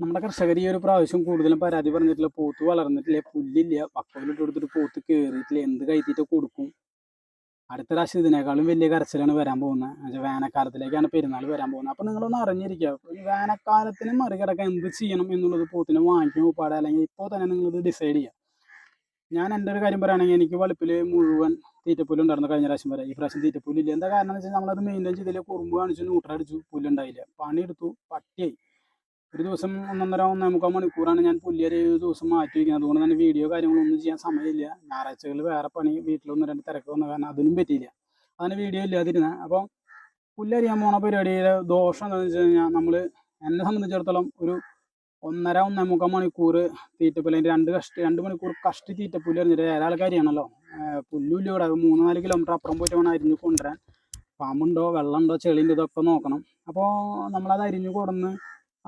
നമ്മുടെ കർഷകർ ഈ ഒരു പ്രാവശ്യം കൂടുതലും പരാതി പറഞ്ഞിട്ടില്ല. പോത്ത് വളർന്നിട്ടില്ല പുല്ലില്ല. പക്കോലിട്ട് കൊടുത്തിട്ട് പോത്ത് കയറിയിട്ടില്ല എന്ത് കയറ്റിയിട്ട് കൊടുക്കും? അടുത്ത പ്രാവശ്യം ഇതിനേക്കാളും വലിയ കരച്ചിലാണ് വരാൻ പോകുന്നത്. വേനൽക്കാലത്തിലേക്കാണ് പെരുന്നാൾ വരാൻ പോകുന്നത്. അപ്പോൾ നിങ്ങളൊന്ന് അറിഞ്ഞിരിക്കുക. വേനൽക്കാലത്തിന് മറികടക്കാൻ എന്ത് ചെയ്യണം എന്നുള്ളത് പോത്തിനെ വാങ്ങിക്കാൻ പാടെ അല്ലെങ്കിൽ ഇപ്പോൾ തന്നെ നിങ്ങളിത് ഡിസൈഡ് ചെയ്യുക. ഞാൻ എന്റെ ഒരു കാര്യം പറയുകയാണെങ്കിൽ എനിക്ക് വെളുപ്പിൽ മുഴുവൻ തീറ്റപ്പുല്ല് ഉണ്ടായിരുന്നു കഴിഞ്ഞ പ്രാവശ്യം വരെ. ഈ പ്രാവശ്യം തീറ്റപ്പുല്ലില്ല. എന്താ കാരണം എന്ന് വെച്ചാൽ നമ്മളത് മെയിന്റെയിൻ ചെയ്തില്ല കുറുമ്പ് കാണിച്ചു നൂട്ടടിച്ചു പുല്ലുണ്ടായില്ല പണിയെടുത്തു പട്ടിയായി. ഒരു ദിവസം ഒന്നൊന്നര ഒന്നേ മുക്കാൽ മണിക്കൂറാണ് ഞാൻ പുല്ലിയൊരു ദിവസം മാറ്റി വയ്ക്കുന്നത് അതുകൊണ്ട് തന്നെ വീഡിയോ കാര്യങ്ങളൊന്നും ചെയ്യാൻ സമയമില്ല. ഞായറാഴ്ചകളിൽ വേറെ പണി വീട്ടിലൊന്ന് രണ്ട് തിരക്ക് വന്ന. കാരണം അതിനും പറ്റിയില്ല. അതിന് വീഡിയോ ഇല്ലാതിരുന്നത് അപ്പോൾ പുല്ലരിയാൻ പോണ പരിപാടിയിലെ ദോഷം എന്താണെന്ന് വെച്ച് കഴിഞ്ഞാൽ നമ്മൾ എന്നെ സംബന്ധിച്ചിടത്തോളം ഒരു ഒന്നര ഒന്നേ മുക്കാൽ മണിക്കൂർ തീറ്റപ്പുല്ല രണ്ട് കഷ്ടി രണ്ട് മണിക്കൂർ കഷ്ടി തീറ്റപ്പുല്ല് എറിഞ്ഞിട്ട് കാര്യമാണല്ലോ. പുല്ലുല്ല ഇവിടെ. മൂന്ന് നാല് കിലോമീറ്റർ അപ്പുറം പോയിട്ട് വേണം അരിഞ്ഞ് കൊണ്ടുവരാൻ. പാമ്പുണ്ടോ വെള്ളമുണ്ടോ ചെളിന്റെ ഇതൊക്കെ നോക്കണം. അപ്പോൾ നമ്മളത് അരിഞ്ഞ് കൊടുന്ന്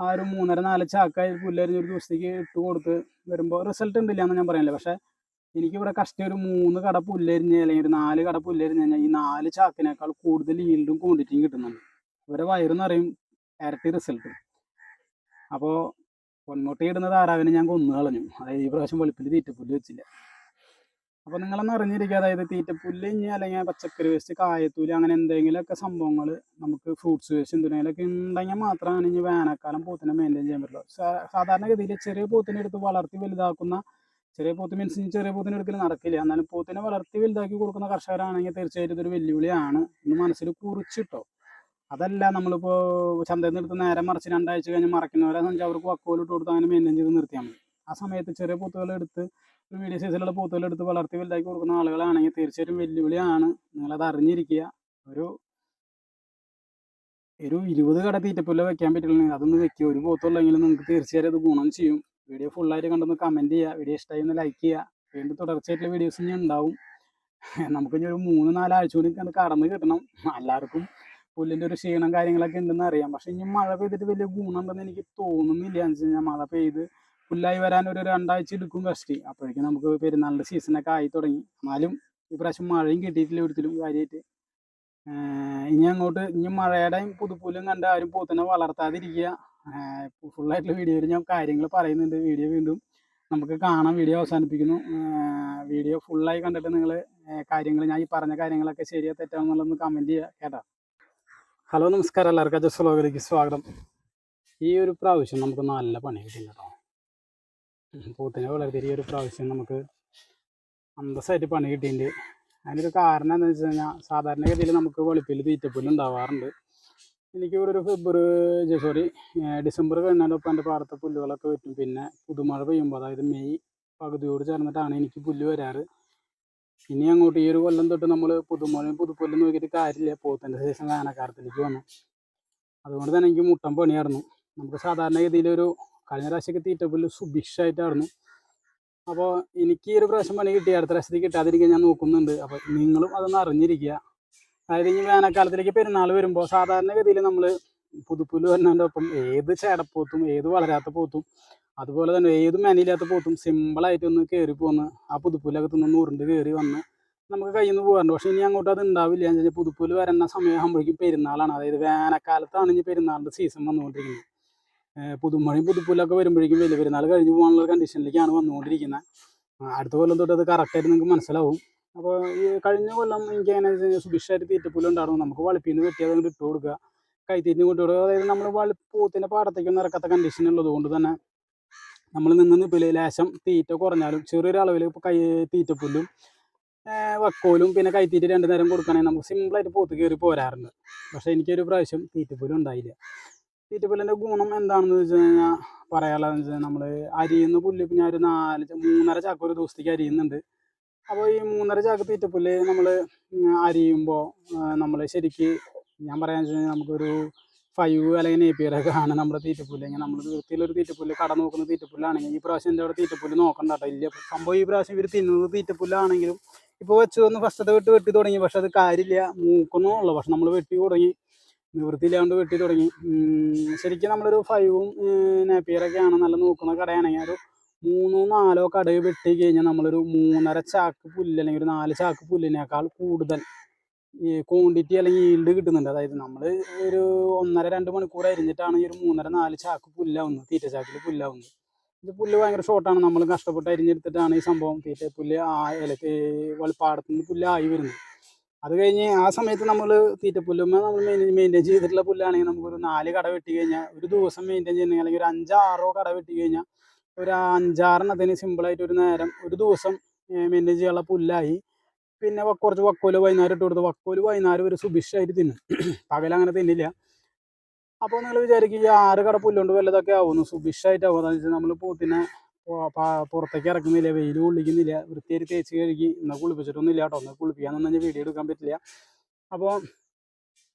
ആ ഒരു മൂന്നര നാല് ചാക്കായി പുല്ലരിഞ്ഞ് ഒരു ദിവസത്തേക്ക് ഇട്ട് കൊടുത്ത് വരുമ്പോൾ റിസൾട്ട് ഉണ്ടില്ല എന്ന് ഞാൻ പറയാനില്ല പക്ഷേ എനിക്കിവിടെ കഷ്ടി ഒരു മൂന്ന് കട പുല്ലരിഞ്ഞ് അല്ലെങ്കിൽ ഒരു നാല് കട പുല്ലരിഞ്ഞ് കഴിഞ്ഞാൽ ഈ നാല് ചാക്കിനേക്കാൾ കൂടുതൽ ഈൽഡും ക്വാണ്ടിറ്റിയും കിട്ടുന്നുണ്ട്. ഇവരെ വയറെന്ന് പറയും ഇരട്ടി റിസൾട്ട് അപ്പോൾ പൊന്മുട്ടി ഇടുന്ന താറാവിനെ ഞാൻ കൊന്നു കളഞ്ഞു. അതായത് ഈ പ്രാവശ്യം വെളുപ്പിൽ തീറ്റപ്പുല്ല് വെച്ചില്ല. അപ്പോൾ നിങ്ങളൊന്ന് അറിഞ്ഞിരിക്കുക. അതായത് തീറ്റപ്പുല്ല് ഇനി അല്ലെങ്കിൽ പച്ചക്കറി വേസ്റ്റ് കായത്തൂൽ അങ്ങനെ എന്തെങ്കിലുമൊക്കെ സംഭവങ്ങൾ നമുക്ക് ഫ്രൂട്ട്സ് വേസ്റ്റ് എന്തെങ്കിലുമൊക്കെ ഉണ്ടെങ്കിൽ മാത്രമാണ് ഇനി വേനൽക്കാലം പൂത്തിനെ മെയിന്റെയിൻ ചെയ്യാൻ പറ്റുള്ളൂ. സാധാരണഗതിയിൽ ചെറിയ പൂത്തിനെ എടുത്ത് വളർത്തി വലുതാക്കുന്ന ചെറിയ പോത്ത് മീൻസ് ചെറിയ പൂത്തിനെ എടുക്കൽ നടക്കില്ല. എന്നാലും പോത്തിനെ വളർത്തി വലുതാക്കി കൊടുക്കുന്ന കർഷകരാണെങ്കിൽ തീർച്ചയായിട്ടും ഇതൊരു വെല്ലുവിളിയാണ് എന്ന് മനസ്സിൽ കുറിച്ചിട്ടോ. അതല്ല നമ്മളിപ്പോൾ ചന്തയിൽ നിന്ന് നേരെ മറിച്ച് രണ്ടാഴ്ച കഴിഞ്ഞ് മറക്കുന്നവരെ അവർക്ക് വക്കോലിട്ട് കൊടുത്ത് അങ്ങനെ മെയിന്റെയിൻ ചെയ്ത് നിർത്തിയാൽ മതി. ആ സമയത്ത് ചെറിയ പോത്തുകൾ എടുത്ത് മീഡിയം സൈസിലുള്ള പൂത്തുകൾ എടുത്ത് വളർത്തി വലുതാക്കി കൊടുക്കുന്ന ആളുകളാണെങ്കിൽ തീർച്ചയായിട്ടും വെല്ലുവിളിയാണ്. നിങ്ങളത് അറിഞ്ഞിരിക്കുക. ഒരു ഒരു ഇരുപത് കട തീറ്റപ്പുല്ല വെക്കാൻ പറ്റില്ലെങ്കിൽ അതൊന്ന് വെക്കുക ഒരു പോത്തുള്ളെങ്കിൽ നിങ്ങൾക്ക് തീർച്ചയായും അത് ഗുണം ചെയ്യും. വീഡിയോ ഫുള്ളായിട്ട് കണ്ടൊന്ന് കമന്റ് ചെയ്യുക. വീഡിയോ ഇഷ്ടമായി ഒന്ന് ലൈക്ക് ചെയ്യുക. വീണ്ടും തുടർച്ചയായിട്ടുള്ള വീഡിയോസ് ഇനി ഉണ്ടാവും. നമുക്ക് ഇനി ഒരു മൂന്ന് നാലാഴ്ച കൂടി കടന്ന് കിട്ടണം. എല്ലാവർക്കും പുല്ലിന്റെ ഒരു ക്ഷീണം കാര്യങ്ങളൊക്കെ ഉണ്ടെന്ന് അറിയാം. പക്ഷെ ഇനി മഴ പെയ്തിട്ട് വലിയ ഗുണം ഉണ്ടെന്ന് എനിക്ക് തോന്നുന്നില്ല. എന്ന് വെച്ച് കഴിഞ്ഞാൽ മഴ പെയ്ത് പുല്ലായി വരാൻ ഒരു രണ്ടാഴ്ച എടുക്കും കഷ്ടി അപ്പോഴേക്കും നമുക്ക് പെരുന്നാളിന്റെ സീസണൊക്കെ ആയി തുടങ്ങി. എന്നാലും ഈ പ്രാവശ്യം മഴയും കിട്ടിയിട്ടില്ല ഒരിക്കലും കാര്യമായിട്ട് ഇനി അങ്ങോട്ട് ഇനി മഴയുടെയും പുതുപ്പൂലും കണ്ട് ആരും പോത്തിനെ വളർത്താതിരിക്കുക. ഫുള്ളായിട്ടുള്ള വീഡിയോയിൽ ഞാൻ കാര്യങ്ങൾ പറയുന്നുണ്ട്. വീഡിയോ വീണ്ടും നമുക്ക് കാണാം. വീഡിയോ അവസാനിപ്പിക്കുന്നു. വീഡിയോ ഫുള്ളായി കണ്ടിട്ട് നിങ്ങൾ കാര്യങ്ങൾ ഞാൻ ഈ പറഞ്ഞ കാര്യങ്ങളൊക്കെ ശരിയാ തെറ്റാണെന്നുള്ളതൊന്ന് കമന്റ് ചെയ്യുക. കേട്ടോ? ഹലോ നമസ്കാരം. എല്ലാവർക്കും അജസ് സ്വാഗതം. ഈ ഒരു പ്രാവശ്യം നമുക്ക് നല്ല പണി കിട്ടും കേട്ടോ. പോത്തിനെ വളർത്തിയിട്ട് ഒരു പ്രാവശ്യം നമുക്ക് അന്തസ്സായിട്ട് പണി കിട്ടിയിട്ടുണ്ട്. അതിനൊരു കാരണം എന്താണെന്ന് വെച്ച് കഴിഞ്ഞാൽ സാധാരണഗതിയിൽ നമുക്ക് വെളുപ്പിൽ തീറ്റപ്പുല്ല് ഉണ്ടാവാറുണ്ട്. എനിക്ക് ഇവിടെ ഒരു ഫെബ്രുവരി സോറി ഡിസംബർ കഴിഞ്ഞാലൊപ്പം എന്റെ പാടത്തെ പുല്ലുകളൊക്കെ വെറ്റും പിന്നെ പുതുമഴ പെയ്യുമ്പോൾ അതായത് മെയ് പകുതിയോട് ചേർന്നിട്ടാണ് എനിക്ക് പുല്ല് വരാറ്. ഇനി അങ്ങോട്ട് ഈ ഒരു കൊല്ലം തൊട്ട് നമ്മൾ പുതുമഴയും പുതുപ്പുല്ലും നോക്കിയിട്ട് കാര്യമില്ല. പോത്തിന്റെ ശേഷം വേനൽക്കാലത്തിലേക്ക് വന്നു. അതുകൊണ്ട് തന്നെ എനിക്ക് മുട്ടൻ പണിയായിരുന്നു. നമുക്ക് സാധാരണഗതിയിൽ ഒരു കഴിഞ്ഞ പ്രാവശ്യമൊക്കെ തീറ്റപ്പുല്ല് സുഭിക്ഷമായിട്ടായിരുന്നു അപ്പോൾ എനിക്ക് ഒരു പ്രാവശ്യം പണി കിട്ടി അടുത്ത പ്രാവശ്യത്തിൽ കിട്ടാതിരിക്കാൻ ഞാൻ നോക്കുന്നുണ്ട്. അപ്പോൾ നിങ്ങളും അതൊന്ന് അറിഞ്ഞിരിക്കുക. അതായത് ഇനി വേനൽക്കാലത്തിലേക്ക് പെരുന്നാൾ വരുമ്പോൾ സാധാരണഗതിയിൽ നമ്മൾ പുതുപ്പുല്ല് വരുന്നതിന്റെ ഒപ്പം ഏത് ചേടപ്പോത്തും ഏത് വളരാത്ത പോത്തും അതുപോലെ തന്നെ ഏത് മെനയില്ലാത്ത പോത്തും സിമ്പിളായിട്ട് ഒന്ന് കയറി പോന്ന് ആ പുതുപ്പുല്ലൊക്കെ തിന്ന് ഉരുണ്ട് കയറി വന്ന് നമുക്ക് കയ്യിൽ നിന്ന് പോകാറുണ്ട്. പക്ഷേ ഇനി അങ്ങോട്ട് അത് ഉണ്ടാവില്ല. എന്ന് വെച്ചാൽ പുതുപ്പുല്ല് വരുന്ന സമയമാകുമ്പോഴേക്കും പെരുന്നാളാണ്. അതായത് വേനൽക്കാലത്താണ് ഇനി പെരുന്നാളിന്റെ സീസൺ വന്നുകൊണ്ടിരിക്കുന്നത്. പുതുമഴയും പുതുപ്പുല്ലൊക്കെ വരുമ്പോഴേക്കും വലിയ പെരുന്നാൾ കഴിഞ്ഞ് പോകാനുള്ള കണ്ടീഷനിലേക്കാണ് വന്നുകൊണ്ടിരിക്കുന്നത്. അടുത്ത കൊല്ലം തൊട്ട് അത് കറക്റ്റായിട്ട് നിങ്ങൾക്ക് മനസ്സിലാവും. അപ്പോൾ ഈ കഴിഞ്ഞ കൊല്ലം എനിക്ക് അങ്ങനെ സുഭിക്ഷമായിട്ട് തീറ്റപ്പുല്ല് ഉണ്ടായിരുന്നു. നമുക്ക് വളപ്പിന്ന് വെട്ടിയത് അങ്ങോട്ട് ഇട്ട് കൊടുക്കുക. കൈത്തീറ്റിന് കൊണ്ടു കൊടുക്കുക അതായത് നമ്മൾ വള പൂത്തിന്റെ പാടത്തേക്കൊന്നും ഇറക്കാത്ത കണ്ടീഷൻ ഉള്ളത് കൊണ്ട് തന്നെ നമ്മൾ നിന്ന് നിപ്പിൽ ലേശം തീറ്റ കുറഞ്ഞാലും ചെറിയൊരളവിൽ ഇപ്പോൾ കൈ തീറ്റപ്പുല്ലും വക്കോലും പിന്നെ കൈത്തീറ്റ രണ്ട് നേരം കൊടുക്കുകയാണെങ്കിൽ നമുക്ക് സിമ്പിളായിട്ട് പോത്ത് കയറി പോരാറുണ്ട്. പക്ഷേ എനിക്കൊരു പ്രാവശ്യം തീറ്റപ്പുല്ലും ഉണ്ടായില്ല. തീറ്റപ്പുല്ലിന്റെ ഗുണം എന്താണെന്ന് വെച്ച് കഴിഞ്ഞാൽ പറയാനുള്ളതെന്ന് വെച്ചാൽ നമ്മൾ അരിയുന്ന പുല്ല് ഞാൻ ഒരു നാല് മൂന്നര ചാക്ക് ഒരു ദിവസത്തേക്ക് അരിയുന്നുണ്ട്. അപ്പോൾ ഈ മൂന്നര ചാക്ക് തീറ്റപ്പുല്ല് നമ്മൾ അരിയുമ്പോൾ നമ്മൾ ശരിക്ക് ഞാൻ പറയാന്ന് വെച്ച് കഴിഞ്ഞാൽ നമുക്കൊരു ഫൈവ് അല്ലെങ്കിൽ നേപ്പിയറൊക്കെ ആണ് നമ്മുടെ തീറ്റപ്പുല്ല്. ഇങ്ങനെ നമ്മൾ വൃത്തിയിലൊരു തീറ്റപ്പുല്ല് കട നോക്കുന്ന തീറ്റപ്പുല്ലാണെങ്കിൽ ഈ പ്രാവശ്യം എന്റെ അവിടെ തീറ്റപ്പുല്ല് നോക്കണ്ട കേട്ടോ. ഇല്ല സംഭവം ഈ പ്രാവശ്യം ഇവർ തിന്നുന്നത് തീറ്റപ്പുല്ലാണെങ്കിലും ഇപ്പോൾ വെച്ച് വന്ന് ഫസ്റ്റത്തെ വെട്ട് വെട്ടി തുടങ്ങി. പക്ഷെ അത് കാര്യമില്ല മൂക്കുന്നു ഉള്ളു പക്ഷെ നമ്മൾ വെട്ടി തുടങ്ങി. നിവൃത്തിയില്ലാണ്ട് വെട്ടി തുടങ്ങി. ശരിക്കും നമ്മളൊരു ഫൈവും നേപ്പിയറൊക്കെയാണ് നല്ല നോക്കുന്ന കടയാണെങ്കിൽ ഒരു മൂന്നോ നാലോ കടയിൽ വെട്ടി കഴിഞ്ഞാൽ നമ്മളൊരു മൂന്നര ചാക്ക് പുല്ല് അല്ലെങ്കിൽ ഒരു നാല് ചാക്ക് പുല്ലിനേക്കാൾ കൂടുതൽ ഈ ക്വാണ്ടിറ്റി അല്ലെങ്കിൽ ഈൽഡ് കിട്ടുന്നുണ്ട്. അതായത് നമ്മൾ ഒരു ഒന്നര രണ്ട് മണിക്കൂർ അരിഞ്ഞിട്ടാണ് ഈ ഒരു മൂന്നര നാല് ചാക്ക് പുല്ലാവുന്നത് തീറ്റ ചാക്കിൽ പുല്ലാവുന്നത്. ഇത് പുല്ല് ഭയങ്കര ഷോർട്ടാണ് നമ്മൾ കഷ്ടപ്പെട്ട് അരിഞ്ഞെടുത്തിട്ടാണ് ഈ സംഭവം. തീറ്റ പുല്ല് ആ ഇലക്ക് വെളുപ്പാടത്തുനിന്ന് പുല്ലായി വരുന്നത്. അത് കഴിഞ്ഞ് ആ സമയത്ത് നമ്മൾ തീറ്റപ്പുല്ലുമ്മ നമ്മൾ മെയിന്റെയിൻ ചെയ്തിട്ടുള്ള പുല്ലാണെങ്കിൽ നമുക്കൊരു നാല് കട വെട്ടി കഴിഞ്ഞാൽ ഒരു ദിവസം മെയിന്റെയിൻ ചെയ്യുന്നെങ്കിൽ അല്ലെങ്കിൽ ഒരു അഞ്ചാറോ കട വെട്ടി കഴിഞ്ഞാൽ ഒരു അഞ്ചാറെണ്ണത്തിന് സിമ്പിളായിട്ട് ഒരു നേരം ഒരു ദിവസം മെയിന്റെയിൻ ചെയ്യാനുള്ള പുല്ലായി. പിന്നെ കുറച്ച് വക്കോൽ വൈകുന്നേരം ഇട്ട് കൊടുത്ത് വക്കോൽ വൈകുന്നേരം ഒരു സുഭിക്ഷമായിട്ട് തിന്നും. പകലങ്ങനെ തിന്നില്ല. അപ്പോൾ നിങ്ങൾ വിചാരിക്കും ഈ ആറ് കട പുല്ലുകൊണ്ട് വല്ലതൊക്കെ ആവുന്നു. സുഭിക്ഷമായിട്ടാവും വെച്ചാൽ നമ്മൾ പോത്തിനെ പുറത്തേക്ക് ഇറക്കുന്നില്ല വെയിൽ കൊള്ളിക്കുന്നില്ല. വൃത്തിയായി തേച്ച് കഴുകി ഇന്ന കുളിപ്പിച്ചിട്ടൊന്നും ഇല്ല കേട്ടോ. ഒന്ന് കുളിപ്പിക്കാനൊന്നും വീഡിയോ എടുക്കാൻ പറ്റില്ല. അപ്പോൾ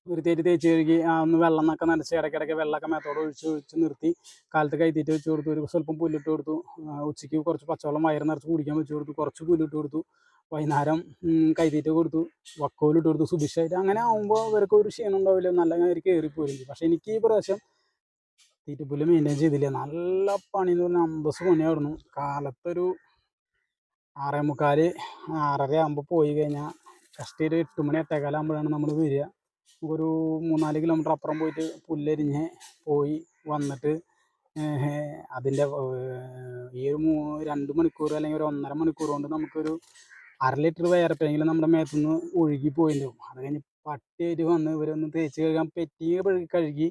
വൃത്തിയായിട്ട് തേച്ച് കഴുകി ആ ഒന്ന് വെള്ളം എന്നൊക്കെ നനച്ച് ഇടയ്ക്കിടയ്ക്ക് വെള്ളമൊക്കെ മേത്തോടെ ഒഴിച്ച് ഒഴിച്ച് നിർത്തി. കാലത്ത് കൈത്തീറ്റ വെച്ച് കൊടുത്തു. ഒരു സ്വല്പം പുല്ലിട്ട് കൊടുത്തു. ഉച്ചയ്ക്ക് കുറച്ച് പച്ചവെള്ളം വയറ് നിറച്ച് കുടിക്കാൻ വെച്ച് കൊടുത്തു. കുറച്ച് പുല്ലിട്ട് കൊടുത്തു. വൈകുന്നേരം കൈത്തീറ്റ് കൊടുത്തു. വക്കോലിട്ട് കൊടുത്തു. സുഭിഷായിട്ട് അങ്ങനെ ആകുമ്പോൾ ഇവർക്ക് ഒരു ക്ഷീണം ഉണ്ടാവില്ല. നല്ല കയറി കയറിപ്പോയിരുന്നു പക്ഷേ എനിക്ക് ഈ പ്രാവശ്യം തീറ്റപ്പുല്ല് മെയിന്റെയിൻ ചെയ്തില്ല. നല്ല പണി എന്ന് പറഞ്ഞാൽ അമ്പസ് പണിയായിരുന്നു കാലത്തൊരു ആറേ മുക്കാൽ ആറര ആകുമ്പോൾ പോയി കഴിഞ്ഞാൽ ജസ്റ്റ് ഒരു എട്ട് മണി എട്ടേക്കാലാകുമ്പോഴാണ് നമ്മൾ വരിക. നമുക്കൊരു മൂന്നാൽ കിലോമീറ്റർ അപ്പുറം പോയിട്ട് പുല്ലരിഞ്ഞ് പോയി വന്നിട്ട് അതിന്റെ ഈ ഒരു മൂ രണ്ട് മണിക്കൂർ അല്ലെങ്കിൽ ഒരു ഒന്നര മണിക്കൂർ കൊണ്ട് നമുക്കൊരു അര ലിറ്റർ വയറപ്പെങ്കിലും നമ്മുടെ മേത്തുനിന്ന് ഒഴുകി പോയിട്ടുണ്ടാവും അത് കഴിഞ്ഞ് പട്ടിയായിട്ട് വന്ന് ഇവരൊന്ന് തേച്ച് കഴുകാൻ പെറ്റി കഴുകി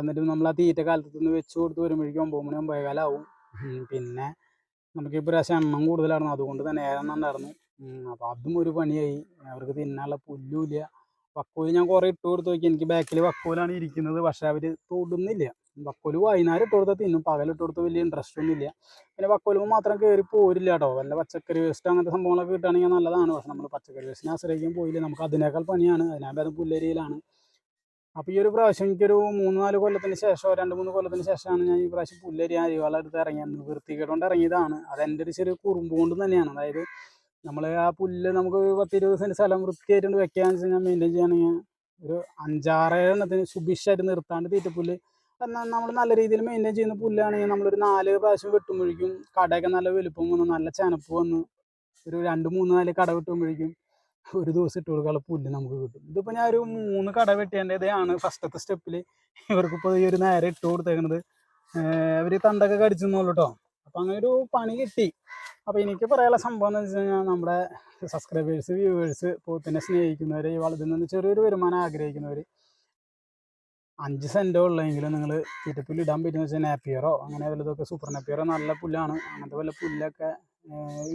എന്നിട്ട് നമ്മൾ ആ തീറ്റ കാലത്ത് നിന്ന് വെച്ച് കൊടുത്ത് വരുമ്പോഴേക്കും ഒമ്പത് മണി ഒമ്പത് കാലാവും പിന്നെ നമുക്ക് ഈ പ്രാവശ്യം എണ്ണം കൂടുതലായിരുന്നു. അതുകൊണ്ട് തന്നെ ഏഴെണ്ണം ഉണ്ടായിരുന്നു. അപ്പം അതും ഒരു പണിയായി. അവർക്ക് തിന്നാനുള്ള പുല്ലുമില്ല വക്കോൽ ഞാൻ കുറേ ഇട്ട് കൊടുത്ത് നോക്കി. എനിക്ക് ബാക്കിൽ വക്കോലാണ് ഇരിക്കുന്നത്. പക്ഷെ അവർ തൊടുന്നില്ല. വക്കോൽ വൈകുന്നേരം ഇട്ട് കൊടുത്താൽ തിന്നും. പകലിട്ട് കൊടുത്ത് വലിയ ഇൻട്രസ്റ്റ് ഒന്നും ഇല്ല. പിന്നെ വക്കോലുമ്പോൾ മാത്രം കയറി പോരില്ല കേട്ടോ. വല്ല പച്ചക്കറി വേസ്റ്റ് അങ്ങനത്തെ സംഭവങ്ങളൊക്കെ കിട്ടുകയാണെങ്കിൽ നല്ലതാണ്. പക്ഷെ നമ്മൾ പച്ചക്കറി വേസ്റ്റിനെ ആശ്രയിക്കാൻ പോയില്ല. നമുക്ക് അതിനേക്കാൾ പണിയാണ്. അതിനാകുമ്പോൾ അത് പുല്ലരിയിലാണ്. അപ്പോൾ ഈ ഒരു പ്രാവശ്യം എനിക്കൊരു മൂന്ന് നാല് കൊല്ലത്തിന് ശേഷം രണ്ട് മൂന്ന് കൊല്ലത്തിന് ശേഷമാണ് ഞാൻ ഈ പ്രാവശ്യം പുല്ലരി അരിവാള എടുത്ത് ഇറങ്ങിയത്. വൃത്തികേടുകൊണ്ട് ഇറങ്ങിയതാണ്. അത് എന്റെ ഒരു ചെറിയ കുറുമ്പ് കൊണ്ട് തന്നെയാണ്. അതായത് നമ്മൾ ആ പുല്ല് നമുക്ക് പത്ത് ഇരുപത് സെന്റ് സ്ഥലം വൃത്തിയായിട്ടുണ്ട് വെക്കാന്ന് വെച്ച് കഴിഞ്ഞാൽ മെയിന്റെയിൻ ചെയ്യുകയാണെങ്കിൽ ഒരു അഞ്ചാറ് എണ്ണത്തിന് സുഭിക്ഷമായിട്ട് നിർത്താണ്ട് തീറ്റപ്പുല്ല്. നമ്മൾ നല്ല രീതിയിൽ മെയിന്റെയിൻ ചെയ്യുന്ന പുല്ലാണെങ്കിൽ നമ്മളൊരു നാല് പ്രാവശ്യം വെട്ടുമ്പോഴേക്കും കടയൊക്കെ നല്ല വലുപ്പം വന്ന് നല്ല ചനപ്പ് വന്ന് ഒരു രണ്ട് മൂന്ന് നാല് കട വെട്ടുമ്പോഴേക്കും ഒരു ദിവസം ഇട്ട് കൊടുക്കാനുള്ള പുല്ല് നമുക്ക് കിട്ടും. ഇതിപ്പോൾ ഞാൻ ഒരു മൂന്ന് കട വെട്ടിയതിന്റെതാണ് ഫസ്റ്റത്തെ സ്റ്റെപ്പിൽ ഇവർക്കിപ്പോൾ ഈ ഒരു നേരെ ഇട്ട് കൊടുത്തേക്കുന്നത് അവർ തണ്ടൊക്കെ കടിച്ചെന്നുള്ളൂ കേട്ടോ അപ്പം അങ്ങനെ ഒരു പണി കിട്ടി. അപ്പോൾ എനിക്ക് പറയാനുള്ള സംഭവം എന്ന് വെച്ച് കഴിഞ്ഞാൽ നമ്മുടെ സബ്സ്ക്രൈബേഴ്സ് വ്യൂവേഴ്സ് പോത്തിനെ സ്നേഹിക്കുന്നവർ ഈ വളത്തിൽ നിന്ന് ചെറിയൊരു വരുമാനം ആഗ്രഹിക്കുന്നവർ അഞ്ച് സെന്റോ ഉള്ളെങ്കിലും നിങ്ങൾ തീറ്റപ്പുല്ല് ഇടാൻ പറ്റുന്ന വെച്ചാൽ നാപ്പിയറോ അങ്ങനെ വല്ലതൊക്കെ സൂപ്പർ നാപ്പിയറോ നല്ല പുല്ലാണ്. അങ്ങനത്തെ വല്ല പുല്ലൊക്കെ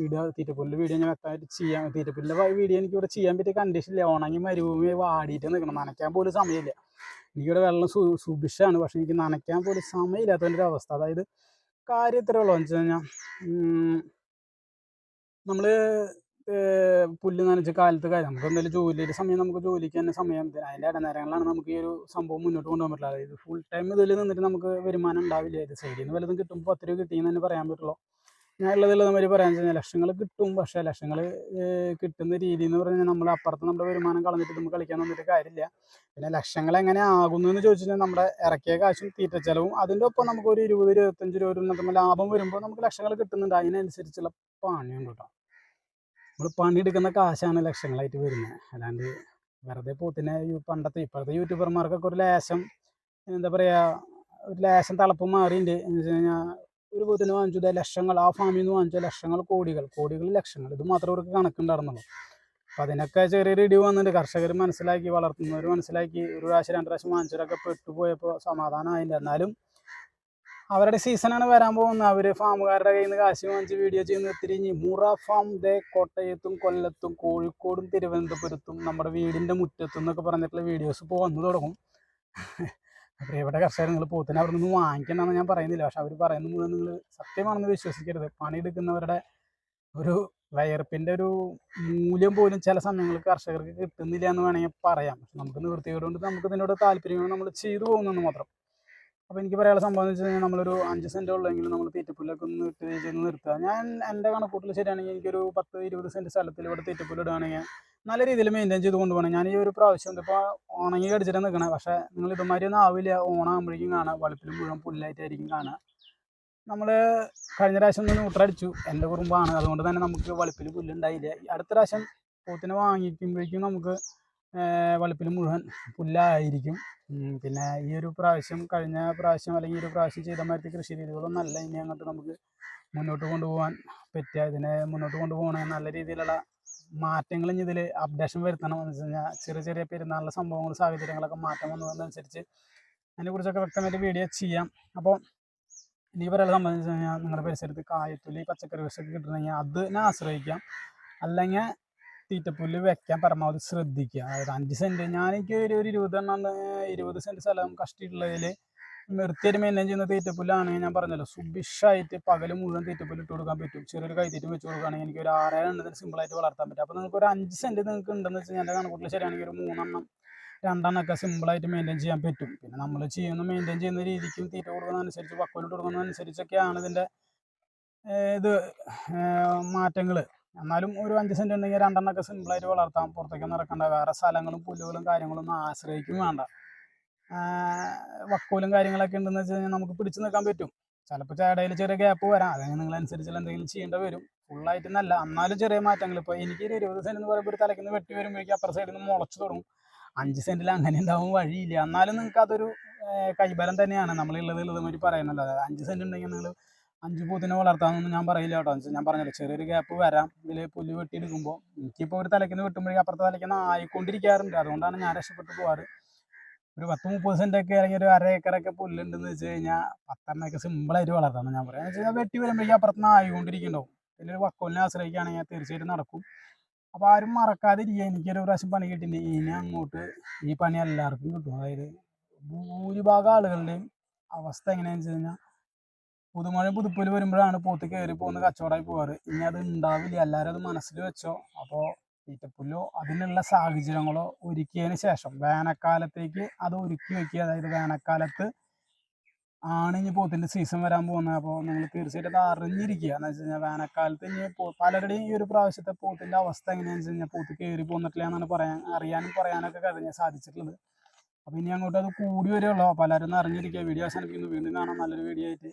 ഇടുക തീറ്റപ്പുല്ല് വീഡിയോ ഞാൻ വ്യക്തമായിട്ട് ചെയ്യാം. തീറ്റപ്പുല്ലിന്റെ വീഡിയോ എനിക്ക് ഇവിടെ ചെയ്യാൻ പറ്റിയ കണ്ടീഷൻ ഇല്ല. ഉണങ്ങി മരുഭൂമി വാടിയിട്ട് നിൽക്കണം നനയ്ക്കാൻ പോലും സമയമില്ല. എനിക്കിവിടെ വെള്ളം സു സുഭിക്ഷമാണ്. പക്ഷെ എനിക്ക് നനയ്ക്കാൻ പോലും സമയമില്ലാത്തതിന്റെ ഒരു അവസ്ഥ. അതായത് കാര്യം ഇത്രേ ഉള്ളൂ. എന്ന് വെച്ച് കഴിഞ്ഞാൽ നമ്മൾ പുല്ല് നനച്ച് കാലത്ത് കാര്യം. നമുക്ക് എന്തായാലും ജോലിയുടെ സമയം നമുക്ക് ജോലിക്ക് തന്നെ സമയം. അതിന്റെ ഇടനേരങ്ങളാണ് നമുക്ക് ഈ ഒരു സംഭവം മുന്നോട്ട് കൊണ്ടുപോകാൻ പറ്റില്ല അതായത് ഫുൾ ടൈം ഇതിൽ നിന്നിട്ട് നമുക്ക് വരുമാനം ഉണ്ടാവില്ല. ഇത് സൈഡിൽ നിന്ന് വല്ലതും കിട്ടുമ്പോൾ പത്ത് രൂപ കിട്ടിയെന്ന് തന്നെ പറയാൻ പറ്റുള്ളൂ. ഞാൻ നമ്മൾ പറയാൻ വെച്ചാൽ ലക്ഷങ്ങൾ കിട്ടും. പക്ഷേ ലക്ഷങ്ങൾ കിട്ടുന്ന രീതി എന്ന് പറഞ്ഞാൽ നമ്മൾ അപ്പുറത്ത് നമ്മുടെ വരുമാനം കളഞ്ഞിട്ട് നമുക്ക് കളിക്കാൻ വന്നിട്ട് കാര്യമില്ല. പിന്നെ ലക്ഷങ്ങൾ എങ്ങനെ ആകുന്നു എന്ന് ചോദിച്ചു കഴിഞ്ഞാൽ നമ്മുടെ ഇറക്കിയ കാശും തീറ്റ ചെലവും അതിന്റെ ഒപ്പം നമുക്ക് ഒരു ഇരുപത് ഇരുപത്തഞ്ച് രൂപ ഒരു ഉന്നതമായ ലാഭം വരുമ്പോൾ നമുക്ക് ലക്ഷങ്ങൾ കിട്ടുന്നുണ്ട്. അതിനനുസരിച്ചുള്ള പണിയുണ്ട് കേട്ടോ നമ്മൾ പണി പണിയെടുക്കുന്ന കാശാണ് ലക്ഷങ്ങളായിട്ട് വരുന്നത് അല്ലാണ്ട് വെറുതെ പോത്തിനെ പണ്ടത്തെ ഇപ്പോഴത്തെ യൂട്യൂബർമാർക്കൊക്കെ ഒരു ലേശം എന്താ പറയുക ഒരു ലേശം തളപ്പ് മാറിയിട്ടുണ്ട് എന്ന് വെച്ച് കഴിഞ്ഞാൽ ഒരു പോത്തിന് വാങ്ങിച്ചു. ലക്ഷങ്ങൾ. ആ ഫാമിൽ നിന്ന് വാങ്ങിച്ച ലക്ഷങ്ങൾ കോടികൾ. കോടികൾ ലക്ഷങ്ങൾ. ഇത് മാത്രമേ അവർക്ക് കണക്കുണ്ടായിരുന്നുള്ളൂ. അപ്പം അതിനൊക്കെ ചെറിയൊരു ഇടിവ് വന്നിട്ട് കർഷകർ മനസ്സിലാക്കി വളർത്തുന്നവർ മനസ്സിലാക്കി. ഒരു പ്രാവശ്യം രണ്ട് പ്രാവശ്യം വാങ്ങിച്ചവരൊക്കെ പെട്ടുപോയപ്പോൾ സമാധാനമായില്ല. എന്നാലും അവരുടെ സീസണാണ് വരാൻ പോകുന്നത്. അവർ ഫാമുകാരുടെ കയ്യിൽ നിന്ന് കാശ് വാങ്ങിച്ച് വീഡിയോ ചെയ്യുന്ന തിരിഞ്ഞ് മുറ ഫാം ദേ കോട്ടയത്തും കൊല്ലത്തും കോഴിക്കോടും തിരുവനന്തപുരത്തും നമ്മുടെ വീടിന്റെ മുറ്റത്തും എന്നൊക്കെ പറഞ്ഞിട്ടുള്ള വീഡിയോസ് ഇപ്പോൾ വന്നു തുടങ്ങും. പ്രിയപ്പെട്ട കർഷകർ നിങ്ങൾ പോത്തിനെ അവിടെ നിന്ന് വാങ്ങിക്കണമെന്ന് ഞാൻ പറയുന്നില്ല. പക്ഷെ അവർ പറയുന്നത് മുഴുവൻ നിങ്ങൾ സത്യമാണെന്ന് വിശ്വസിക്കരുത്. പണിയെടുക്കുന്നവരുടെ ഒരു വയർപ്പിന്റെ ഒരു മൂല്യം പോലും ചില സമയങ്ങളിൽ കർഷകർക്ക് കിട്ടുന്നില്ല എന്ന് വേണമെങ്കിൽ പറയാം. നമുക്ക് നിവൃത്തിയോടുകൊണ്ട് നമുക്ക് ഇതിനോട് താല്പര്യം നമ്മൾ ചെയ്തു പോകുന്നെന്ന് മാത്രം. അപ്പോൾ എനിക്ക് പറയാനുള്ള സംഭവം എന്ന് വെച്ച് കഴിഞ്ഞാൽ നമ്മളൊരു അഞ്ച് സെന്റ് ഉള്ളെങ്കിലും നമ്മൾ തീറ്റപ്പുല്ലൊക്കെ ഒന്ന് ഇട്ട് ചെന്ന് നിർത്തുക ഞാൻ എന്റെ കണക്കൂട്ടിൽ ശരിയാണെങ്കിൽ എനിക്കൊരു പത്ത് ഇരുപത് സെന്റ് സ്ഥലത്തിൽ ഇവിടെ തീറ്റപ്പുല്ല് ഇടുകയാണെങ്കിൽ നല്ല രീതിയിൽ മെയിന്റെയിൻ ചെയ്ത് കൊണ്ടുപോകണം ഞാൻ ഈ ഒരു പ്രാവശ്യം ഇതിപ്പോൾ ഉണങ്ങി കടിച്ചിട്ട് നിൽക്കണേ പക്ഷേ നിങ്ങൾ ഇതുമാതിരി ഒന്നും ആവില്ല. ഓണാകുമ്പോഴേക്കും കാണാം. വെളുപ്പിൽ മുഴുവൻ പുല്ലായിട്ടായിരിക്കും കാണുക നമ്മൾ കഴിഞ്ഞ പ്രാവശ്യം ഒന്ന് ഊട്ടടിച്ചു എന്റെ കുറുമ്പാണ്. അതുകൊണ്ട് തന്നെ നമുക്ക് വളപ്പിൽ പുല്ലുണ്ടായില്ല അടുത്ത പ്രാവശ്യം പോത്തിനെ വാങ്ങിക്കുമ്പോഴേക്കും നമുക്ക് വെളുപ്പിൽ മുഴുവൻ പുല്ലായിരിക്കും. പിന്നെ ഈ ഒരു പ്രാവശ്യം കഴിഞ്ഞ പ്രാവശ്യം അല്ലെങ്കിൽ ഒരു പ്രാവശ്യം ചെയ്ത മാതിരി കൃഷി രീതികളൊന്നും അല്ല ഇനി അങ്ങോട്ട് നമുക്ക് മുന്നോട്ട് കൊണ്ടുപോകാൻ പറ്റുക. ഇതിനെ മുന്നോട്ട് കൊണ്ടുപോകണേ നല്ല രീതിയിലുള്ള മാറ്റങ്ങൾ ഇനി ഇതിൽ അപ്ഡേഷൻ വരുത്തണം. എന്ന് വെച്ച് കഴിഞ്ഞാൽ ചെറിയ ചെറിയ പെരുന്നാളിലെ സംഭവങ്ങൾ സാഹചര്യങ്ങളൊക്കെ മാറ്റം വന്നതനുസരിച്ച് അതിനെക്കുറിച്ചൊക്കെ വ്യക്തമായിട്ട് വീഡിയോ ചെയ്യാം. അപ്പോൾ ഇനി പറയാൻ സംബന്ധിച്ച് കഴിഞ്ഞാൽ നിങ്ങളുടെ പരിസരത്ത് കായത്തുള്ളി പച്ചക്കറി കൃഷിയൊക്കെ കിട്ടണമെങ്കിൽ അതിനെ ആശ്രയിക്കാം. അല്ലെങ്കിൽ തീറ്റപ്പുല്ല് വെക്കാൻ പരമാവധി ശ്രദ്ധിക്കുക. അതായത് അഞ്ച് സെന്റ് ഞാൻ എനിക്ക് ഒരു ഒരു ഇരുപതെണ്ണം ഇരുപത് സെന്റ് സ്ഥലം കഷ്ടിയുള്ളതിൽ നിർത്തിയൊരു മെയിൻ ചെയ്യുന്ന തീറ്റപ്പുല്ലാണ് ഞാൻ പറഞ്ഞല്ലോ. സുഭിക്ഷമായിട്ട് പകൽ മുഴുവൻ തീറ്റപ്പുല്ല് ഇട്ട് കൊടുക്കാൻ പറ്റും. ചെറിയൊരു കൈത്തീറ്റം വെച്ച് കൊടുക്കുകയാണെങ്കിൽ എനിക്ക് ഒരു ആറേഴ് എണ്ണത്തിന് സിമ്പിളായിട്ട് വളർത്താൻ പറ്റും. അപ്പോൾ നിങ്ങൾക്ക് ഒരു അഞ്ച് സെന്റ് നിങ്ങൾക്ക് ഉണ്ടെന്ന് വെച്ചാൽ എന്റെ കണക്കൂട്ടിൽ ശരിയാണെങ്കിൽ ഒരു മൂന്നെണ്ണം രണ്ടെണ്ണമൊക്കെ സിമ്പിളായിട്ട് മെയിന്റെയിൻ ചെയ്യാൻ പറ്റും. പിന്നെ നമ്മൾ ചെയ്യുന്ന മെയിന്റെയിൻ ചെയ്യുന്ന രീതിക്കും തീറ്റ കൊടുക്കുന്നതനുസരിച്ച് വക്കോലിട്ട് കൊടുക്കുന്നതനുസരിച്ചൊക്കെയാണ് ഇതിന്റെ ഇത് മാറ്റങ്ങൾ എന്നാലും ഒരു അഞ്ച് സെന്റ് ഉണ്ടെങ്കിൽ രണ്ടെണ്ണമൊക്കെ സിമ്പിളായിട്ട് വളർത്താം. പുറത്തേക്ക് ഇറക്കണ്ട. വേറെ സ്ഥലങ്ങളും പുല്ലുകളും കാര്യങ്ങളൊന്നും ആശ്രയിക്കും വേണ്ട. വക്കോലും കാര്യങ്ങളൊക്കെ ഉണ്ടെന്ന് വെച്ച് കഴിഞ്ഞാൽ നമുക്ക് പിടിച്ചു നിൽക്കാൻ പറ്റും. ചിലപ്പോൾ ചേടയിൽ ചെറിയ ഗ്യാപ്പ് വരാം. അതിന് നിങ്ങൾ അനുസരിച്ചുള്ള എന്തെങ്കിലും ചെയ്യേണ്ടി വരും. ഫുള്ളായിട്ട് നല്ല എന്നാലും ചെറിയ മാറ്റങ്ങൾ. ഇപ്പോൾ എനിക്ക് ഒരു ഇരുപത് സെന്റ് എന്ന് പറയുമ്പോൾ ഒരു തലയ്ക്ക് വെട്ടി വരുമ്പോഴേക്കും അപ്പുറ സൈഡിൽ നിന്ന് മുളച്ചു തുടങ്ങും അഞ്ച് സെന്റിൽ അങ്ങനെ ഉണ്ടാവും വഴിയില്ല. എന്നാലും നിങ്ങൾക്ക് അതൊരു കൈബലം തന്നെയാണ്. നമ്മളുള്ളത് ഉള്ളത് മാതിരി പറയുന്നല്ലോ അഞ്ച് സെന്റ് ഉണ്ടെങ്കിൽ നിങ്ങൾ അഞ്ച് പൂത്തിനെ വളർത്താമെന്നൊന്നും ഞാൻ പറയില്ല കേട്ടോ. ഞാൻ പറഞ്ഞല്ലോ ചെറിയൊരു ഗ്യാപ്പ് വരാം. ഇതിൽ പുല്ല് വെട്ടിയെടുക്കുമ്പോൾ എനിക്കിപ്പോൾ ഒരു തലയ്ക്ക് നിന്ന് വെട്ടുമ്പോഴേക്കും അപ്പുറത്തെ തലയ്ക്ക് നിന്ന് ആയിക്കൊണ്ടിരിക്കാറുണ്ട്. അതുകൊണ്ടാണ് ഞാൻ രക്ഷപ്പെട്ടു പോവാറ്. ഒരു പത്ത് മുപ്പത് സെന്റ് ഒക്കെ അല്ലെങ്കിൽ ഒരു അര ഏക്കറൊക്കെ പുല്ലുണ്ടെന്ന് വെച്ച് കഴിഞ്ഞാൽ പത്തെണ്ണൊക്കെ സിമ്പിളായിട്ട് വളർത്താമെന്ന് ഞാൻ പറയാം എന്ന് വെച്ച് കഴിഞ്ഞാൽ വെട്ടി വരുമ്പോഴേക്കും അപ്പുറത്ത് നിന്ന് ആയിക്കൊണ്ടിരിക്കുന്നുണ്ടാവും. പിന്നെ ഒരു വക്കോലിനെ ആശ്രയിക്കുകയാണെങ്കിൽ തീർച്ചയായിട്ടും നടക്കും. അപ്പോൾ ആരും മറക്കാതിരിക്കുക. എനിക്കൊരു പ്രാവശ്യം പണി കിട്ടിയിട്ടുണ്ട്. ഇനി അങ്ങോട്ട് ഈ പണി എല്ലാവർക്കും കിട്ടും. അതായത് ഭൂരിഭാഗം ആളുകളുടെയും അവസ്ഥ എങ്ങനെയാണെന്ന് വെച്ച് കഴിഞ്ഞാൽ പുതുമഴ പുതുപ്പൽ വരുമ്പോഴാണ് പോത്ത് കയറി പോകുന്ന കച്ചവടമായി പോവാറ്. ഇനി അത് ഉണ്ടാവില്ല. എല്ലാവരും അത് മനസ്സിൽ വെച്ചോ. അപ്പോൾ തീറ്റപ്പുല്ലോ അതിനുള്ള സാഹചര്യങ്ങളോ ഒരുക്കിയതിന് ശേഷം വേനൽക്കാലത്തേക്ക് അത് ഒരുക്കി വെക്കുക. അതായത് വേനൽക്കാലത്ത് ആണ് ഇനി പോത്തിന്റെ സീസൺ വരാൻ പോകുന്നത്. അപ്പോൾ നിങ്ങൾ തീർച്ചയായിട്ടും അത് അറിഞ്ഞിരിക്കുക. എന്ന് വെച്ച് കഴിഞ്ഞാൽ വേനൽക്കാലത്ത് ഇനി പലരുടെയും ഈ ഒരു പ്രാവശ്യത്തെ പോത്തിന്റെ അവസ്ഥ എങ്ങനെയാണെന്ന് വെച്ച് കഴിഞ്ഞാൽ പോത്ത് കയറി പോന്നിട്ടില്ല എന്നാണ് പറയാൻ അറിയാനും പറയാനൊക്കെ കഴിഞ്ഞാൽ സാധിച്ചിട്ടുള്ളത്. അപ്പോൾ ഇനി അങ്ങോട്ട് അത് കൂടി വരെയുള്ളൂ പലരും അറിഞ്ഞിരിക്കുക. വീഡിയോ അവസാനിപ്പിക്കുന്നു. വീണ്ടും കാണാം. നല്ലൊരു വീഡിയോ ആയിട്ട്.